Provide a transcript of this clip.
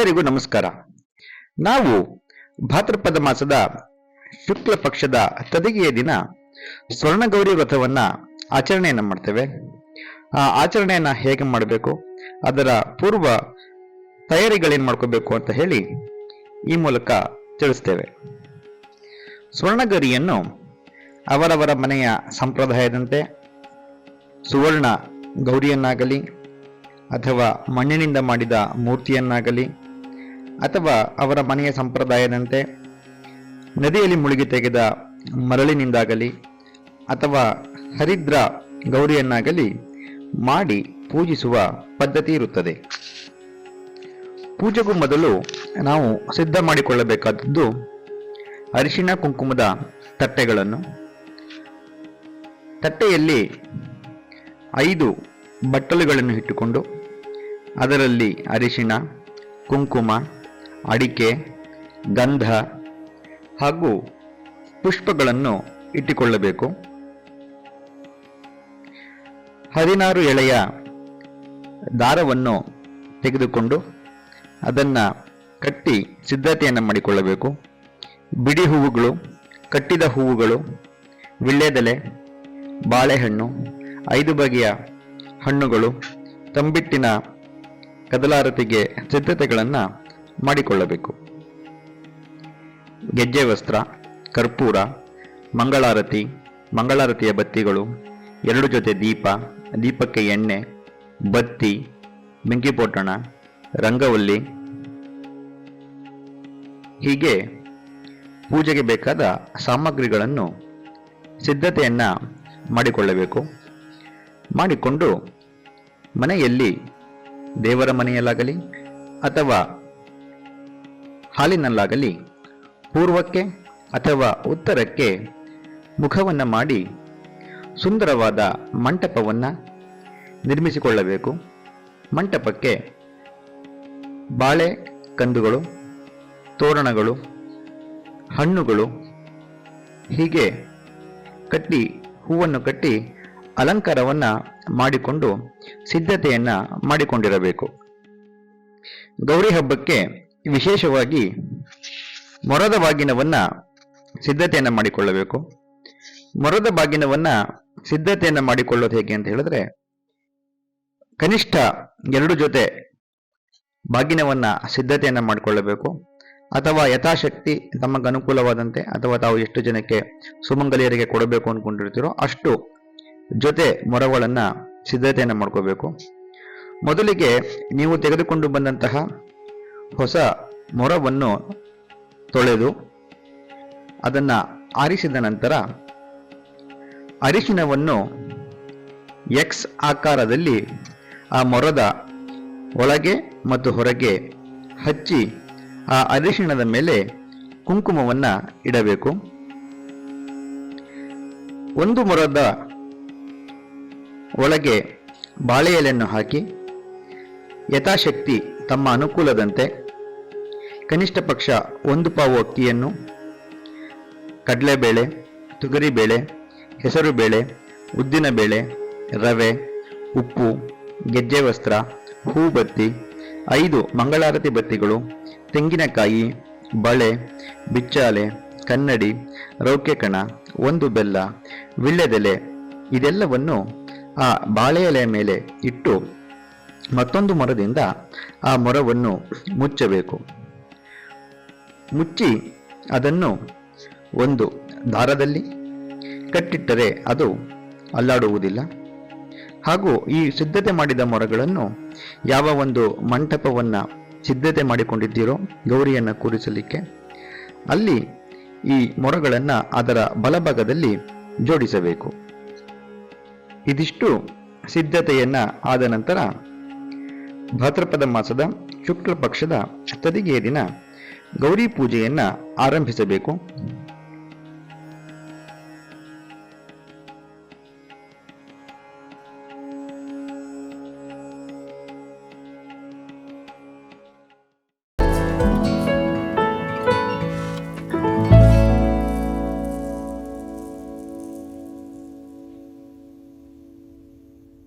ಎಲ್ಲರಿಗೂ ನಮಸ್ಕಾರ. ನಾವು ಭಾದ್ರಪದ ಮಾಸದ ಶುಕ್ಲ ಪಕ್ಷದ ತದಿಗೆಯ ದಿನ ಸ್ವರ್ಣಗೌರಿ ವ್ರತವನ್ನ ಆಚರಣೆಯನ್ನ ಮಾಡ್ತೇವೆ. ಆ ಆಚರಣೆಯನ್ನ ಹೇಗೆ ಮಾಡಬೇಕು, ಅದರ ಪೂರ್ವ ತಯಾರಿಗಳೇನ್ ಮಾಡ್ಕೋಬೇಕು ಅಂತ ಹೇಳಿ ಈ ಮೂಲಕ ತಿಳಿಸ್ತೇವೆ. ಸ್ವರ್ಣಗರಿಯನ್ನು ಅವರವರ ಮನೆಯ ಸಂಪ್ರದಾಯದಂತೆ ಸುವರ್ಣ ಗೌರಿಯನ್ನಾಗಲಿ ಅಥವಾ ಮಣ್ಣಿನಿಂದ ಮಾಡಿದ ಮೂರ್ತಿಯನ್ನಾಗಲಿ ಅಥವಾ ಅವರ ಮನೆಯ ಸಂಪ್ರದಾಯದಂತೆ ನದಿಯಲ್ಲಿ ಮುಳುಗಿ ತೆಗೆದ ಮರಳಿನಿಂದಾಗಲಿ ಅಥವಾ ಹರಿದ್ರ ಗೌರಿಯನ್ನಾಗಲಿ ಮಾಡಿ ಪೂಜಿಸುವ ಪದ್ಧತಿ ಇರುತ್ತದೆ. ಪೂಜೆಗೂ ಮೊದಲು ನಾವು ಸಿದ್ಧ ಮಾಡಿಕೊಳ್ಳಬೇಕಾದದ್ದು ಅರಿಶಿಣ ಕುಂಕುಮದ ತಟ್ಟೆಗಳನ್ನು. ತಟ್ಟೆಯಲ್ಲಿ ಐದು ಬಟ್ಟಲುಗಳನ್ನು ಇಟ್ಟುಕೊಂಡು ಅದರಲ್ಲಿ ಅರಿಶಿಣ, ಕುಂಕುಮ ಅಡಿಕೆ, ಗಂಧ ಹಾಗೂ ಪುಷ್ಪಗಳನ್ನು ಇಟ್ಟುಕೊಳ್ಳಬೇಕು. ಹದಿನಾರು ಎಳೆಯ ದಾರವನ್ನು ತೆಗೆದುಕೊಂಡು ಅದನ್ನು ಕಟ್ಟಿ ಸಿದ್ಧತೆಯನ್ನು ಮಾಡಿಕೊಳ್ಳಬೇಕು. ಬಿಡಿ ಹೂವುಗಳು, ಕಟ್ಟಿದ ಹೂವುಗಳು, ವಿಳ್ಳೆದೆಲೆ, ಬಾಳೆಹಣ್ಣು, ಐದು ಬಗೆಯ ಹಣ್ಣುಗಳು, ತಂಬಿಟ್ಟಿನ ಕದಲಾರತಿಗೆ ಸಿದ್ಧತೆಗಳನ್ನು ಮಾಡಿಕೊಳ್ಳಬೇಕು. ಗೆಜ್ಜೆ ವಸ್ತ್ರ, ಕರ್ಪೂರ, ಮಂಗಳಾರತಿ, ಮಂಗಳಾರತಿಯ ಬತ್ತಿಗಳು, ಎರಡು ಜೊತೆ ದೀಪ, ದೀಪಕ್ಕೆ ಎಣ್ಣೆ, ಬತ್ತಿ ಬೆಂಕಿಪೊಟ್ಟಣ ರಂಗವಲ್ಲಿ. ಹೀಗೆ ಪೂಜೆಗೆ ಬೇಕಾದ ಸಾಮಗ್ರಿಗಳನ್ನು ಸಿದ್ಧತೆಯನ್ನ ಮಾಡಿಕೊಳ್ಳಬೇಕು. ಮಾಡಿಕೊಂಡು ಮನೆಯಲ್ಲಿ ದೇವರ ಮನೆಯಲ್ಲಾಗಲಿ ಅಥವಾ ಹಾಲಿನಲ್ಲಾಗಲಿ, ಪೂರ್ವಕ್ಕೆ ಅಥವಾ ಉತ್ತರಕ್ಕೆ ಮುಖವನ್ನು ಮಾಡಿ ಸುಂದರವಾದ ಮಂಟಪವನ್ನು ನಿರ್ಮಿಸಿಕೊಳ್ಳಬೇಕು. ಮಂಟಪಕ್ಕೆ ಬಾಳೆ ಕಂದುಗಳು, ತೋರಣಗಳು, ಹಣ್ಣುಗಳು, ಹೀಗೆ ಕಟ್ಟಿ ಹೂವನ್ನು ಕಟ್ಟಿ ಅಲಂಕಾರವನ್ನ ಮಾಡಿಕೊಂಡು ಸಿದ್ಧತೆಯನ್ನು ಮಾಡಿಕೊಂಡಿರಬೇಕು. ಗೌರಿ ಹಬ್ಬಕ್ಕೆ ವಿಶೇಷವಾಗಿ ಮೊರದ ಬಾಗಿನವನ್ನ ಸಿದ್ಧತೆಯನ್ನ ಮಾಡಿಕೊಳ್ಳಬೇಕು. ಮೊರದ ಬಾಗಿನವನ್ನ ಸಿದ್ಧತೆಯನ್ನ ಮಾಡಿಕೊಳ್ಳೋದು ಹೇಗೆ ಅಂತ ಹೇಳಿದ್ರೆ, ಕನಿಷ್ಠ ಎರಡು ಜೊತೆ ಬಾಗಿನವನ್ನ ಸಿದ್ಧತೆಯನ್ನ ಮಾಡಿಕೊಳ್ಳಬೇಕು. ಅಥವಾ ಯಥಾಶಕ್ತಿ ತಮಗೆ ಅನುಕೂಲವಾದಂತೆ, ಅಥವಾ ತಾವು ಎಷ್ಟು ಜನಕ್ಕೆ ಸುಮಂಗಲಿಯರಿಗೆ ಕೊಡಬೇಕು ಅನ್ಕೊಂಡಿರ್ತೀರೋ ಅಷ್ಟು ಜೊತೆ ಮೊರಗಳನ್ನ ಸಿದ್ಧತೆಯನ್ನು ಮಾಡ್ಕೋಬೇಕು. ಮೊದಲಿಗೆ ನೀವು ತೆಗೆದುಕೊಂಡು ಬಂದಂತಹ ಹೊಸ ಮೊರವನ್ನು ತೊಳೆದು ಅದನ್ನು ಆರಿಸಿದ ನಂತರ ಅರಿಶಿನವನ್ನು ಎಕ್ಸ್ ಆಕಾರದಲ್ಲಿ ಆ ಮೊರದ ಒಳಗೆ ಮತ್ತು ಹೊರಗೆ ಹಚ್ಚಿ ಆ ಅರಿಶಿಣದ ಮೇಲೆ ಕುಂಕುಮವನ್ನ ಇಡಬೇಕು. ಒಂದು ಮೊರದ ಒಳಗೆ ಬಾಳೆ ಎಲೆಯನ್ನು ಹಾಕಿ ಯಥಾಶಕ್ತಿ ತಮ್ಮ ಅನುಕೂಲದಂತೆ ಕನಿಷ್ಠ ಪಕ್ಷ ಒಂದು ಪಾವು ಅಕ್ಕಿಯನ್ನು, ಕಡಲೆಬೇಳೆ, ತೊಗರಿಬೇಳೆ, ಹೆಸರುಬೇಳೆ, ಉದ್ದಿನಬೇಳೆ, ರವೆ, ಉಪ್ಪು, ಗೆಜ್ಜೆ ವಸ್ತ್ರ ಹೂ ಬತ್ತಿ ಐದು ಮಂಗಳಾರತಿ ಬತ್ತಿಗಳು, ತೆಂಗಿನಕಾಯಿ, ಬಳೆ, ಬಿಚ್ಚಾಲೆ, ಕನ್ನಡಿ ರೌಕೆ ಕಣ ಒಂದು ಬೆಲ್ಲ, ವಿಳ್ಳೆದೆಲೆ, ಇದೆಲ್ಲವನ್ನು ಆ ಬಾಳೆ ಎಲೆಯ ಮೇಲೆ ಇಟ್ಟು ಮತ್ತೊಂದು ಮರದಿಂದ ಆ ಮೊರವನ್ನು ಮುಚ್ಚಬೇಕು. ಮುಚ್ಚಿ ಅದನ್ನು ಒಂದು ದಾರದಲ್ಲಿ ಕಟ್ಟಿಟ್ಟರೆ ಅದು ಅಲ್ಲಾಡುವುದಿಲ್ಲ. ಹಾಗೂ ಈ ಸಿದ್ಧತೆ ಮಾಡಿದ ಮೊರಗಳನ್ನು ಯಾವ ಒಂದು ಮಂಟಪವನ್ನು ಸಿದ್ಧತೆ ಮಾಡಿಕೊಂಡಿದ್ದೀರೋ, ಗೌರಿಯನ್ನು ಕೂರಿಸಲಿಕ್ಕೆ, ಅಲ್ಲಿ ಈ ಮೊರಗಳನ್ನು ಅದರ ಬಲಭಾಗದಲ್ಲಿ ಜೋಡಿಸಬೇಕು. ಇದಿಷ್ಟು ಸಿದ್ಧತೆಯನ್ನು ಆದ ನಂತರ ಭಾದ್ರಪದ ಮಾಸದ ಶುಕ್ಲ ಪಕ್ಷದ ತದಿಗೆಯ ದಿನ ಗೌರಿ ಪೂಜೆಯನ್ನ ಆರಂಭಿಸಬೇಕು.